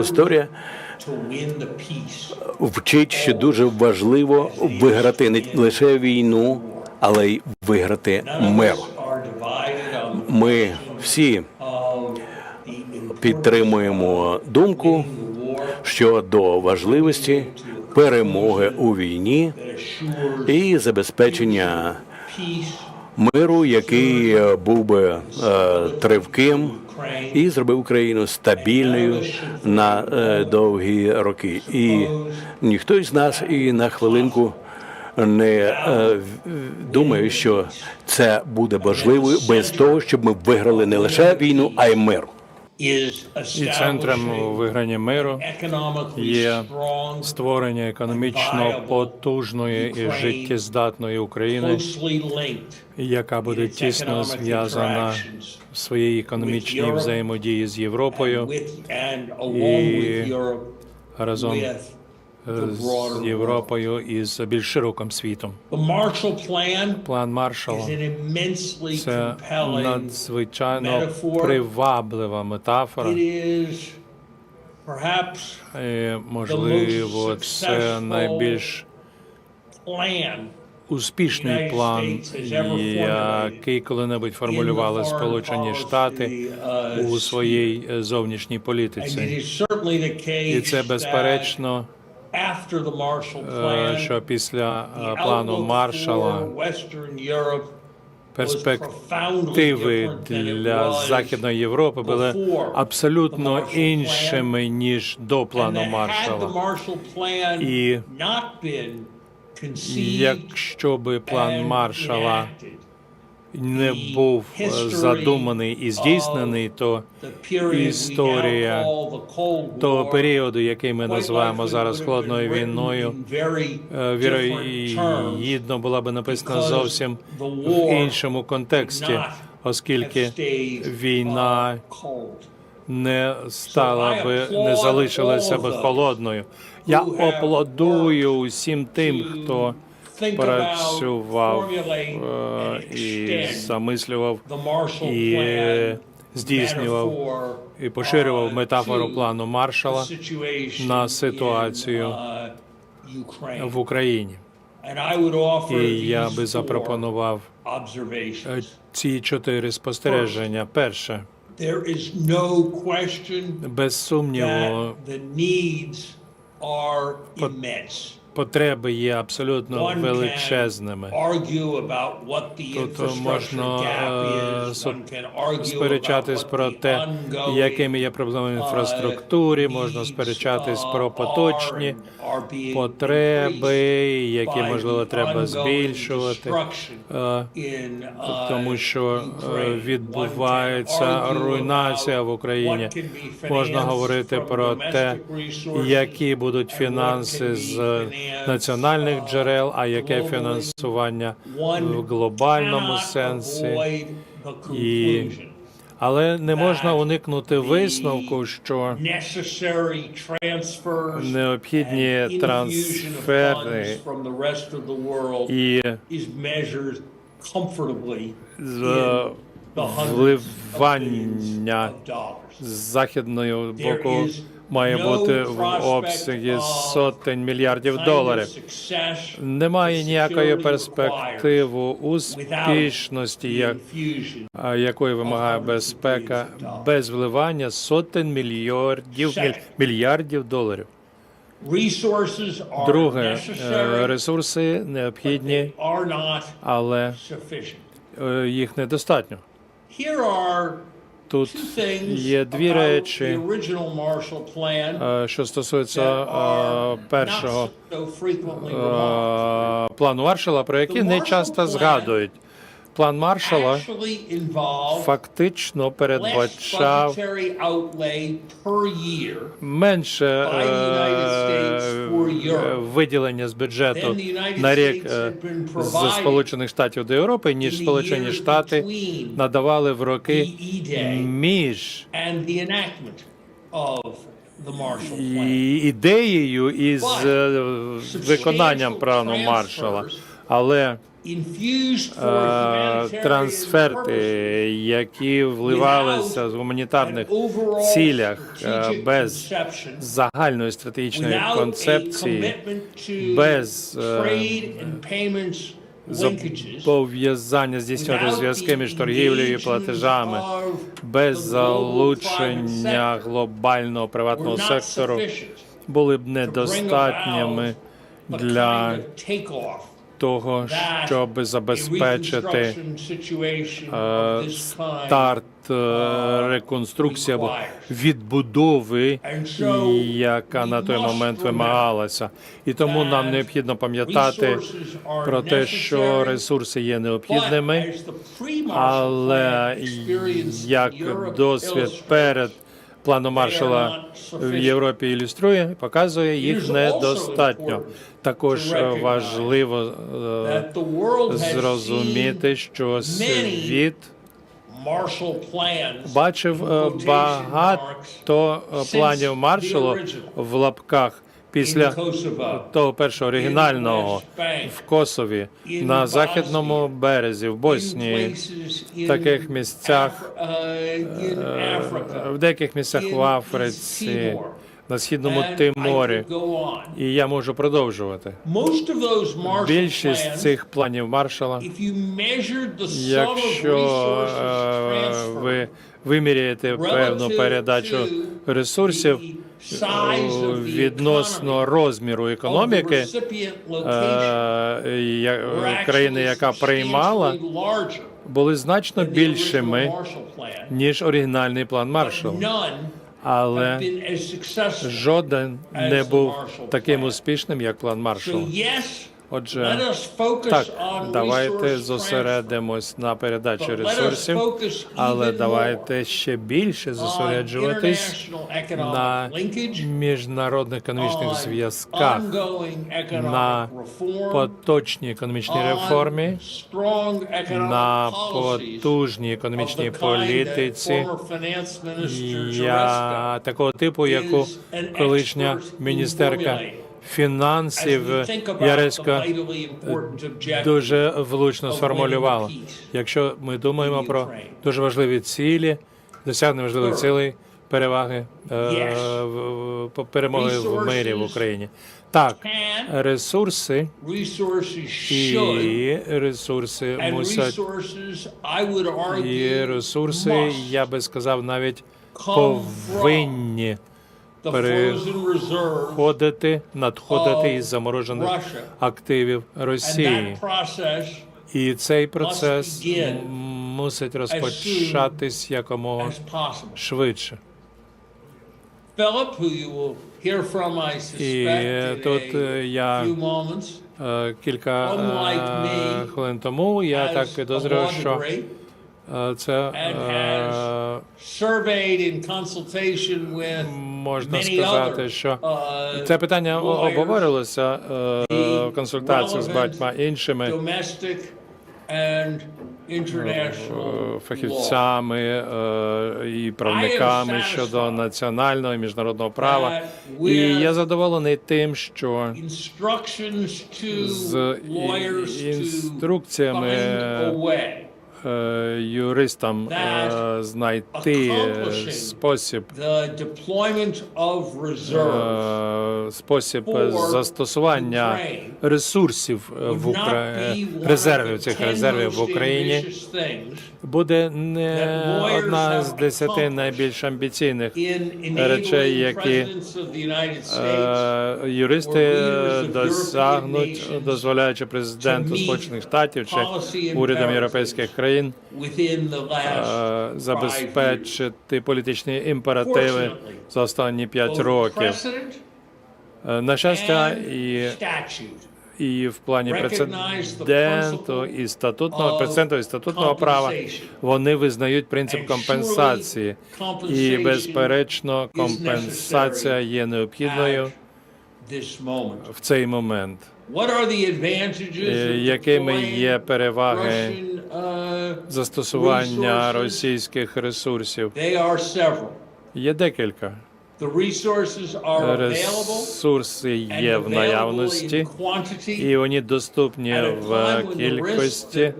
Історія вчить, що дуже важливо виграти не лише війну, але й виграти мир. Ми всі підтримуємо думку щодо важливості перемоги у війні і забезпечення миру, який е, був би е, тривким і зробив Україну стабільною на е, довгі роки. І ніхто із нас і на хвилинку не думає, що це буде можливо без того, щоб ми виграли не лише війну, а й мир. І центром виграння миру є створення економічно потужної і життєздатної України, яка буде тісно зв'язана в своїй економічній взаємодії з Європою Europe разом з broader Європою і з більш широким світом. План Маршалла це надзвичайно приваблива метафора. І, можливо, це найбільш успішний план, який коли-небудь формулювали Сполучені Штати у своїй е, зовнішній політиці. І це безперечно, е, що після е, плану Маршала перспективи для Західної Європи були абсолютно іншими ніж до плану Маршала. І Якщо би план Маршала не був е, задуманий і здійснений, то Історія того періоду, який ми називаємо зараз холодною війною, е, вірогідно була би написана зовсім в іншому контексті, оскільки війна uh, не стала би, не залишилася би холодною. Я have аплодую усім тим, хто працював е, і замислював і здійснював і поширював uh, метафору плану Маршала на ситуацію uh, в Україні. І я би запропонував е, ці чотири спостереження. Перше, без сумніву, потреби є абсолютно величезними. Тут можна е, сперечатись про те, якими є проблеми в інфраструктурі, можна сперечатись uh, про поточні потреби, які можливо треба збільшувати. Е, uh, тому що е, відбувається руйнація в Україні. Можна говорити про те, які будуть фінанси з національних uh, джерел, а яке фінансування в глобальному сенсі. І- Але не можна уникнути висновку, що необхідні трансфери і вливання з західного There боку має бути в обсягі сотень мільярдів доларів. Немає ніякої перспективи успішності, якої вимагає безпека, без вливання сотень мільярдів мільярдів доларів. Друге, е, ресурси необхідні, але е, їх недостатньо. Тут є дві речі, е, що стосується е, першого е, плану Маршала, про який не часто згадують. План Маршала фактично передбачав менше е, виділення з бюджету на рік е, з Сполучених Штатів до Європи, ніж Сполучені Штати надавали в роки між ідеєю і з е, виконанням плану Маршала. Але е, трансферти, які вливалися з гуманітарних цілях е, без загальної стратегічної концепції, без, е, зобов'язання здійснювати зв'язки між торгівлею і платежами, без залучення глобального приватного сектору були б недостатніми для того, щоб забезпечити е, старт е, реконструкції або відбудови, яка на той момент вимагалася. І тому нам необхідно пам'ятати про те, що ресурси є необхідними, але як досвід перед планом Маршала в. Європі ілюструє, показує їх недостатньо. Також е, важливо е, зрозуміти, що світ бачив е, багато планів Маршалу в лапках після того першого оригінального в Косові на західному березі, в Боснії, в таких місцях, е, в деяких місцях в Африці, на східному Тиморі. І я можу продовжувати. Більшість цих планів Маршала, якщо е, ви виміряєте певну передачу ресурсів е, відносно розміру економіки е, країни, яка приймала, були значно більшими ніж оригінальний план But Маршалла. Але жоден не був таким успішним, як план Маршалла. Отже, так, давайте зосередимось на передачі ресурсів, але давайте ще більше зосереджуватись на міжнародних економічних зв'язках, на поточній економічній реформі, на потужній економічній політиці, я такого типу, яку колишня міністерка. Фінансів. Яресько дуже влучно сформулювала. Якщо ми думаємо про дуже важливі цілі, досягнення важливих цілей, переваги е, перемоги в мирі в Україні. Так, ресурси і ресурси мусять, і ресурси, я би сказав, навіть повинні the пере- frozen надходити із заморожених активів Росії. І цей процес мусить розпочатись якомога швидше. In тут е, я е, кілька е, хвилин тому я так підозрюю, що це можна сказати, що це питання о- lawyers, обговорювалося е, в консультаціях з багатьма іншими е, фахівцями е, і правниками щодо національного і міжнародного права. І я задоволений тим, що з інструкціями е, юристам е, знайти спосіб спосіб застосування ресурсів е, в Укра... резервів цих резервів в Україні буде не одна з десяти найбільш амбіційних речей, які е, юристи досягнуть, дозволяючи президенту Сполучених Штатів чи урядам європейських країн е, забезпечити політичні імперативи за останні п'ять років. Е, На щастя, і, і в плані прецеденту і статутного прецеденту і статутного права вони визнають принцип компенсації, і безперечно компенсація є необхідною в цей момент. Е, Якими є переваги uh, застосування російських ресурсів? Є декілька. The resources are available Ресурси є в наявності, і вони доступні в кількості.